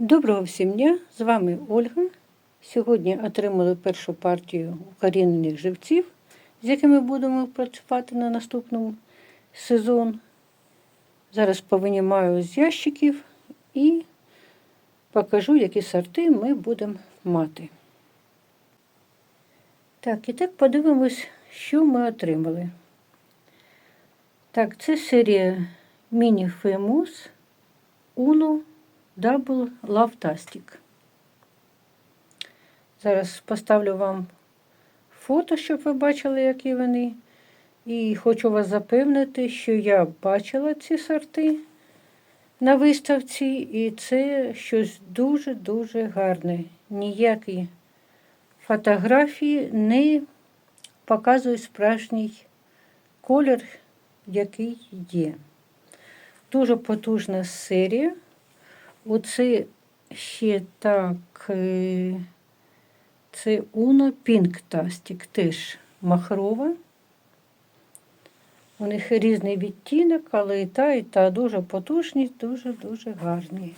Доброго всім дня! З вами Ольга. Сьогодні отримали першу партію укорінених живців, з якими будемо працювати на наступному сезон. Зараз повинімаю з ящиків і покажу, які сорти ми будемо мати. Так, і так подивимось, що ми отримали. Так, це серія Міні Famous Uno Double Love Tastic. Зараз поставлю вам фото, щоб ви бачили, які вони. І хочу вас запевнити, що я бачила ці сорти на виставці, і це щось дуже-дуже гарне. Ніякі фотографії не показують справжній колір, який є. Дуже потужна серія. Оце ще так, е, це Uno Pink Tastic, теж махрова. У них різний відтінок, але і та, і та дуже потужні, дуже-дуже гарні.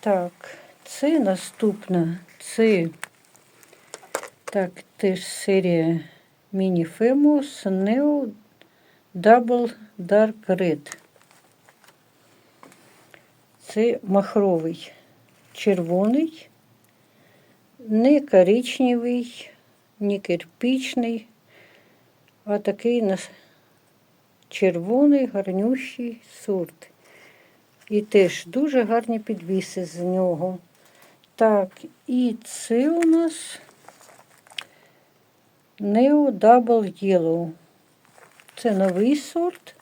Так, це наступна, це так, теж серія Mini Famous Neo Double Dark Red. Це махровий червоний, не коричневий, не кирпичний, а такий нас- червоний, гарнющий сорт. І теж дуже гарні підвіси з нього. Так, і це у нас Neo Double Yellow. Це новий сорт,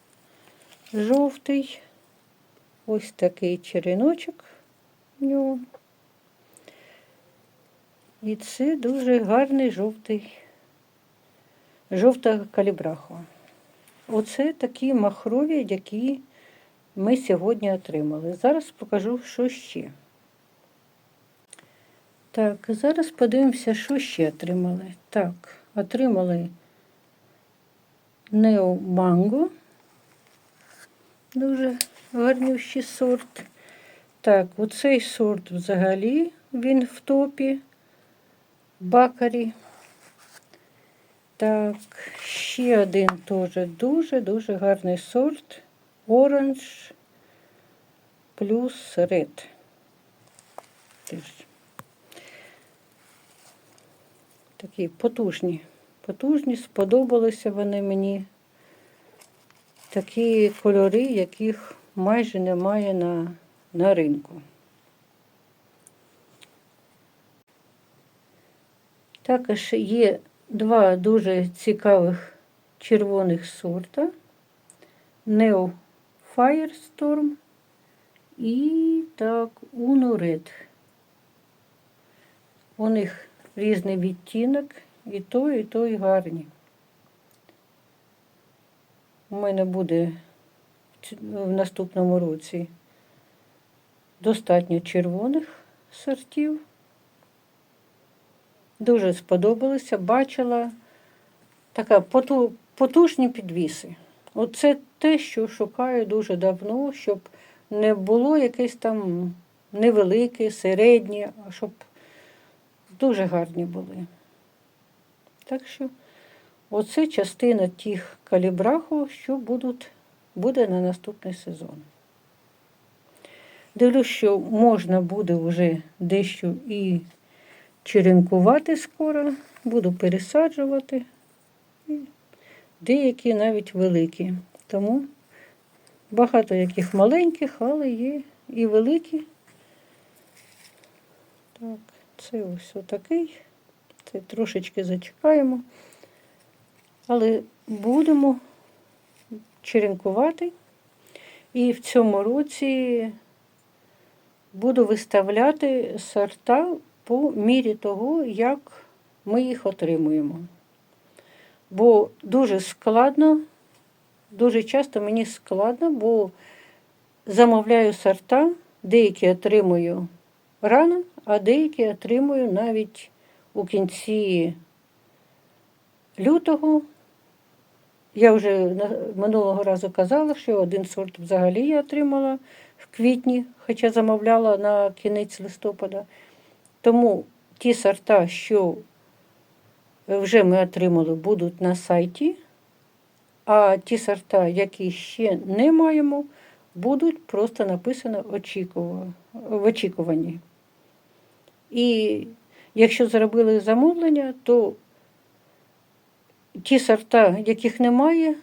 жовтий. Ось такий череночок в нього. І це дуже гарний жовтий, жовта калібраха. Оце такі махрові, які ми сьогодні отримали. Зараз покажу, що ще. Так, зараз подивимося, що ще отримали. Так, отримали Нео Манго. Дуже гарнющий сорт. Так, оцей сорт взагалі він в топі бакарі. Так, ще один теж дуже-дуже гарний сорт. Оранж плюс ред. Такі потужні. Потужні, сподобалися вони мені. Такі кольори, яких майже немає на, на ринку. Також є два дуже цікавих червоних сорта Neo Firestorm і так Uno Red. У них різний відтінок, і той, і той гарні. У мене буде в наступному році достатньо червоних сортів. Дуже сподобалося, бачила така потужні підвіси. Оце те, що шукаю дуже давно, щоб не було якесь там невелике, середнє, а щоб дуже гарні були. Так що оце частина тих калібраху, що будуть, буде на наступний сезон. Дивлюсь, що можна буде вже дещо і черенкувати скоро, буду пересаджувати. Деякі навіть великі. Тому багато яких маленьких, але є і великі. Так, це ось отакий. Це трошечки зачекаємо. Але будемо черенкувати. І в цьому році буду виставляти сорта по мірі того, як ми їх отримуємо. Бо дуже складно, дуже часто мені складно, бо замовляю сорта, деякі отримую рано, а деякі отримую навіть у кінці лютого. Я вже минулого разу казала, що один сорт взагалі я отримала в квітні, хоча замовляла на кінець листопада. Тому ті сорта, що вже ми отримали, будуть на сайті, а ті сорта, які ще не маємо, будуть просто написано в очікуванні. І якщо зробили замовлення, то ті сорта, яких немає,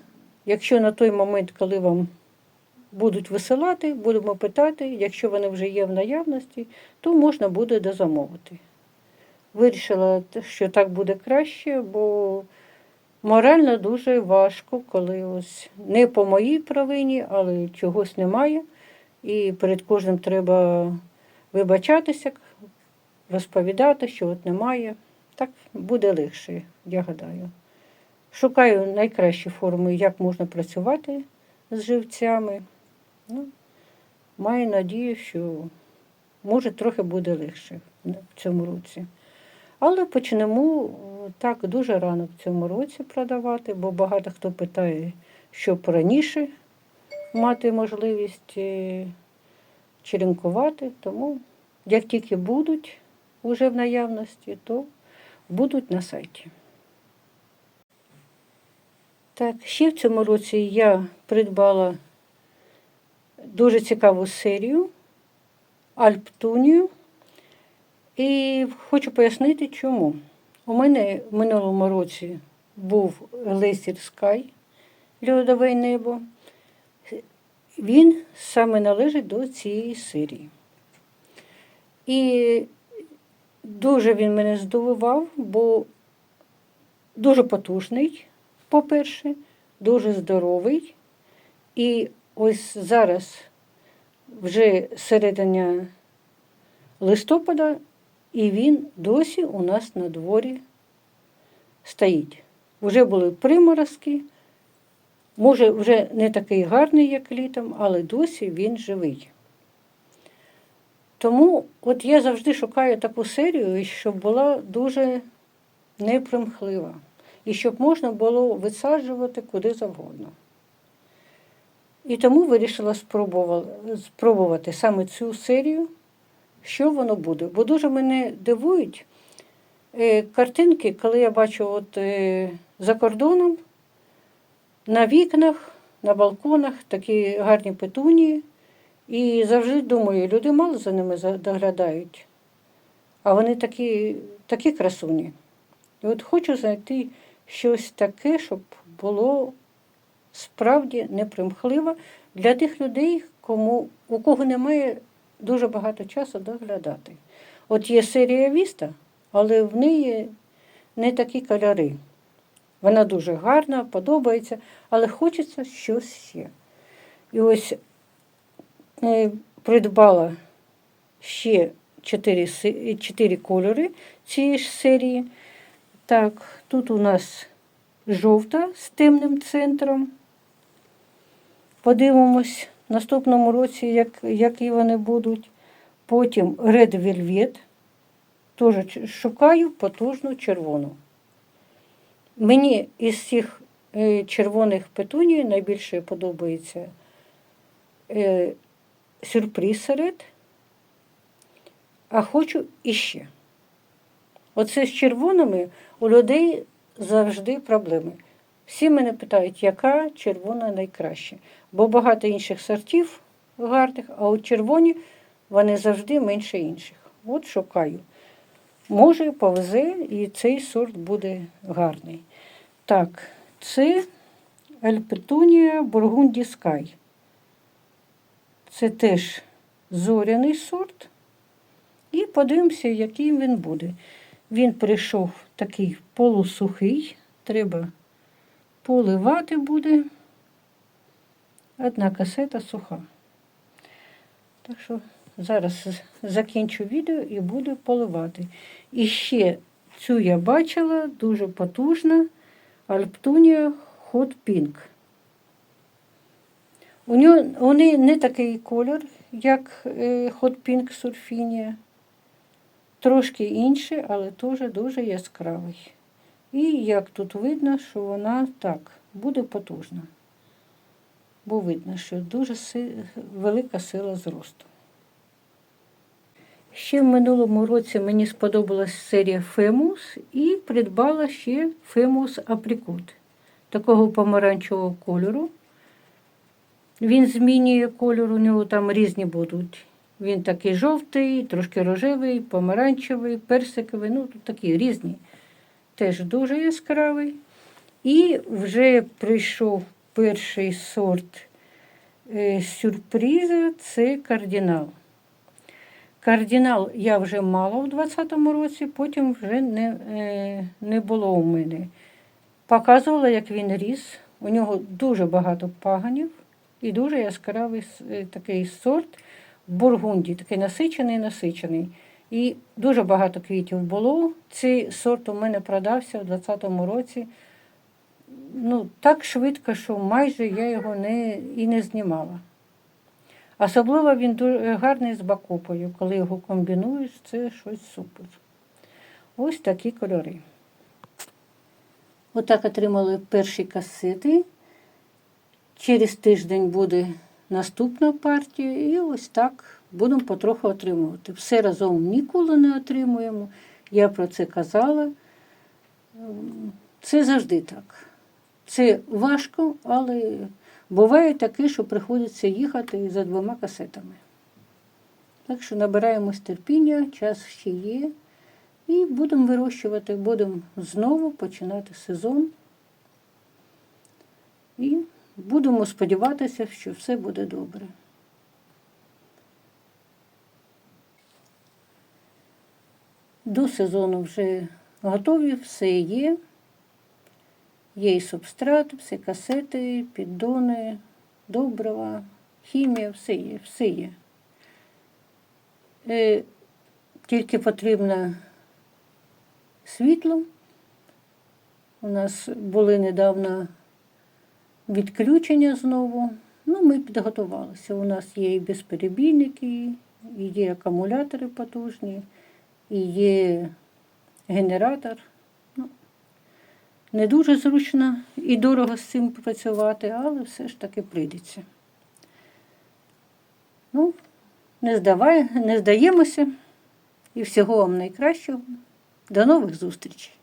якщо на той момент, коли вам будуть висилати, будемо питати, якщо вони вже є в наявності, то можна буде дозамовити. Вирішила, що так буде краще, бо морально дуже важко, коли ось не по моїй провині, але чогось немає. І перед кожним треба вибачатися, розповідати, що от немає. Так буде легше, я гадаю. Шукаю найкращі форми, як можна працювати з живцями. Ну, маю надію, що може трохи буде легше в цьому році. Але почнемо е, так дуже рано в цьому році продавати, бо багато хто питає, щоб раніше мати можливість е, черенкувати. Тому як тільки будуть уже в наявності, то будуть на сайті. Так, ще в цьому році я придбала дуже цікаву серію Альптунію. І хочу пояснити, чому. У мене в минулому році був Глесір Скай Льодове небо. Він саме належить до цієї серії. І дуже він мене здивував, бо дуже потужний, по-перше, дуже здоровий. І ось зараз вже середина листопада, і він досі у нас на дворі стоїть. Вже були приморозки, може, вже не такий гарний, як літом, але досі він живий. Тому от я завжди шукаю таку серію, щоб була дуже непримхлива. І щоб можна було висаджувати куди завгодно. І тому вирішила спробувати, саме цю серію, що воно буде. Бо дуже мене дивують е, картинки, коли я бачу от, е, за кордоном на вікнах, на балконах такі гарні петунії. І завжди думаю, люди мало за ними доглядають, а вони такі, такі красуні. І от хочу знайти щось таке, щоб було справді непримхливо для тих людей, кому, у кого немає дуже багато часу доглядати. От є серія Віста, але в неї не такі кольори. Вона дуже гарна, подобається, але хочеться щось ще. І ось е, придбала ще чотири, кольори цієї ж серії. Так, тут у нас жовта з темним центром. Подивимось в наступному році, як, які вони будуть. Потім Red Velvet. Теж шукаю потужну червону. Мені із цих е, червоних петуній найбільше подобається е, сюрприз серед, а хочу іще. Оце з червоними у людей завжди проблеми. Всі мене питають, яка червона найкраща. Бо багато інших сортів гарних, а от червоні вони завжди менше інших. От шукаю. Може, повезе, і цей сорт буде гарний. Так, це Альпетунія Бургунді Скай. Це теж зоряний сорт. І подивимося, який він буде. Він прийшов такий полусухий, треба поливати буде. Одна касета суха. Так що зараз закінчу відео і буду поливати. І ще цю я бачила, дуже потужна Альптунія Hot Pink. У нього вони не такий колір, як е, Hot Pink Сурфінія. Трошки інший, але теж дуже яскравий. І як тут видно, що вона так, буде потужна. бо видно, що дуже си- велика сила зросту. Ще в минулому році мені сподобалась серія Фемус і придбала ще Фемус Априкот такого помаранчевого кольору. Він змінює кольор, у нього там різні будуть. Він такий жовтий, трошки рожевий, помаранчевий, персиковий, ну тут такі різні. Теж дуже яскравий. І вже прийшов перший сорт е, сюрприза це кардинал. Кардинал я вже мала у 2020 році, потім вже не, е, не було у мене. Показувала, як він ріс. У нього дуже багато паганів і дуже яскравий е, такий сорт бургунді, такий насичений, насичений. І дуже багато квітів було. Цей сорт у мене продався у 2020 році. Ну, так швидко, що майже я його не, і не знімала. Особливо він дуже гарний з бакопою. Коли його комбінуєш, це щось супер. Ось такі кольори. Отак отримали перші касети. Через тиждень буде наступна партія, і ось так будемо потроху отримувати. Все разом ніколи не отримуємо. Я про це казала. Це завжди так. Це важко, але буває таке, що приходиться їхати за двома касетами. Так що набираємось терпіння, час ще є. І будемо вирощувати, будемо знову починати сезон. І будемо сподіватися, що все буде добре. До сезону вже готові, все є. Є і субстрат, всі касети, піддони, добрива, хімія, все є, все є. Е, тільки потрібно світло. У нас були недавно відключення знову. Ну, ми підготувалися. У нас є і безперебійники, і є акумулятори потужні, і є генератор. Ну, не дуже зручно і дорого з цим працювати, але все ж таки прийдеться. Ну, не, здавай, не здаємося і всього вам найкращого. До нових зустрічей!